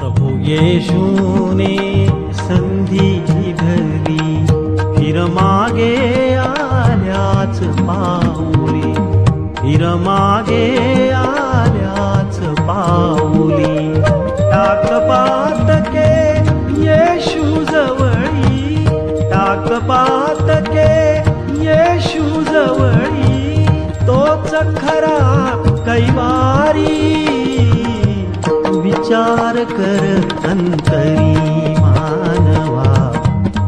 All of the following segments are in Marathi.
प्रभु येशूने संधी भरली फिर मागे आल्याच पाऊली. फिर मागे आल्याच पाऊली. टाक पातके येशू जवळी. टाक पातके येशू जवळी. तोच खरा विचार कर अंतरी मानवा.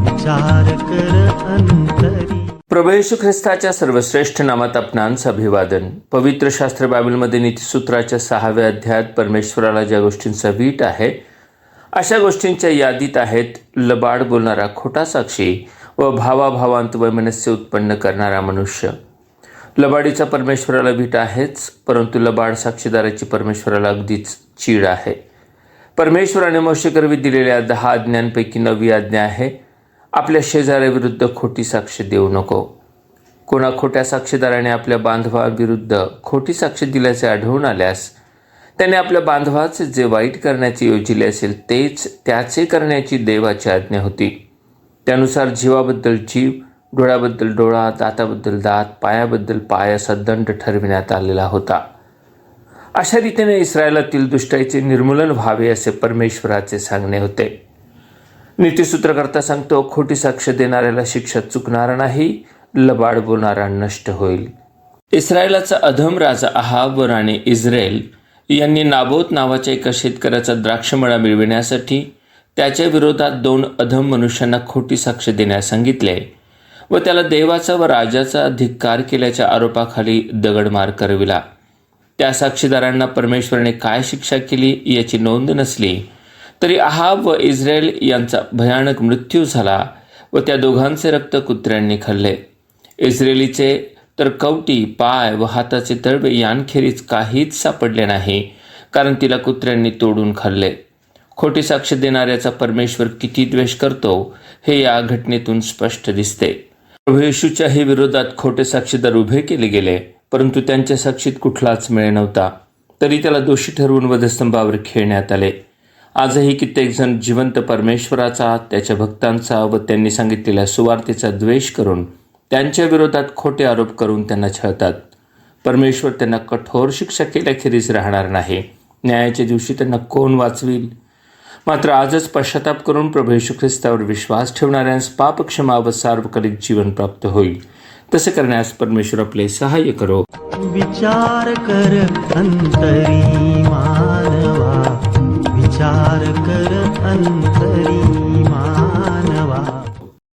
विचार कर अंतरी. प्रभू येशू ख्रिस्ताच्या सर्वश्रेष्ठ नामात आपणांचं अभिवादन. पवित्र शास्त्र बायबलमध्ये नीतिसूत्राच्या सहाव्या अध्यायात परमेश्वराला ज्या गोष्टींचा वीट आहे अशा गोष्टींच्या यादीत आहेत लबाड बोलणारा खोटा साक्षी व भावाभावांत वैमनस्य उत्पन्न करणारा मनुष्य. लबाडीचा परमेश्वराला भीट आहेच परंतु लबाड साक्षीदाराची परमेश्वराला अगदीच चीड आहे. परमेश्वराने मोशेकरवी दिलेल्या दहा आज्ञांपैकी नवी आज्ञा आहे आपल्या शेजाऱ्याविरुद्ध खोटी साक्ष देऊ नको. कोणा खोट्या साक्षीदाराने आपल्या बांधवाविरुद्ध खोटी साक्ष दिल्याचे आढळून आल्यास त्याने आपल्या बांधवाचे जे वाईट करण्याचे योजिले असेल तेच त्याचे करण्याची देवाची आज्ञा होती. त्यानुसार जीवाबद्दल जीव डोळ्याबद्दल डोळा दाताबद्दल दात पायाबद्दल पाय असा दंड ठरविण्यात आलेला होता. अशा रीतीने इस्रायलातील दुष्टाईचे निर्मूलन व्हावे असे परमेश्वराचे सांगणे होते. नीतीसूत्रकर्ता सांगतो खोटी साक्ष देणाऱ्याला शिक्षा चुकणार नाही लबाड बोलणारा नष्ट होईल. इस्रायलाचा अधम राजा अहाब व राणी इस्रायल यांनी नाबोत नावाच्या एका शेतकऱ्याचा द्राक्षमळा मिळविण्यासाठी त्याच्या विरोधात दोन अधम मनुष्यांना खोटी साक्ष देण्यास सांगितले व त्याला देवाचा व राजाचा धिक्कार केल्याच्या आरोपाखाली दगडमार करविला. त्या साक्षीदारांना परमेश्वराने काय शिक्षा केली याची नोंद नसली तरी अहाब व इस्रायल यांचा भयानक मृत्यू झाला व त्या दोघांचे रक्त कुत्र्यांनी खाल्ले. इस्रायलीचे तर कवटी पाय व हाताचे तळवे यांखेरीज काहीच सापडले नाही कारण तिला कुत्र्यांनी तोडून खाल्ले. खोटी साक्ष देणाऱ्याचा परमेश्वर किती द्वेष करतो हे या घटनेतून स्पष्ट दिसते. प्रभू येशूच्याही विरोधात खोटे साक्षीदार उभे केले गेले. परंतु त्यांच्या साक्षीत कुठलाच मेळ नव्हता. तरी त्याला दोषी ठरवून वधस्तंभावर खेळण्यात आले. आजही कित्येक जण जिवंत परमेश्वराचा त्याच्या भक्तांचा व त्यांनी सांगितलेल्या सुवार्तेचा द्वेष करून त्यांच्या विरोधात खोटे आरोप करून त्यांना छळतात. परमेश्वर त्यांना कठोर शिक्षा केल्याखेरीज राहणार नाही. न्यायाच्या दिवशी त्यांना कोण वाचविल? मात्र आजच पश्चाताप करून प्रभू येशू ख्रिस्तावर विश्वास ठेवणाऱ्यांस पापक्षमा व सार्वकालिक जीवन प्राप्त होईल. तसे करण्यास परमेश्वर आपले सहाय्य करो. विचार कर अंतरी मानवा. विचार कर अंतरी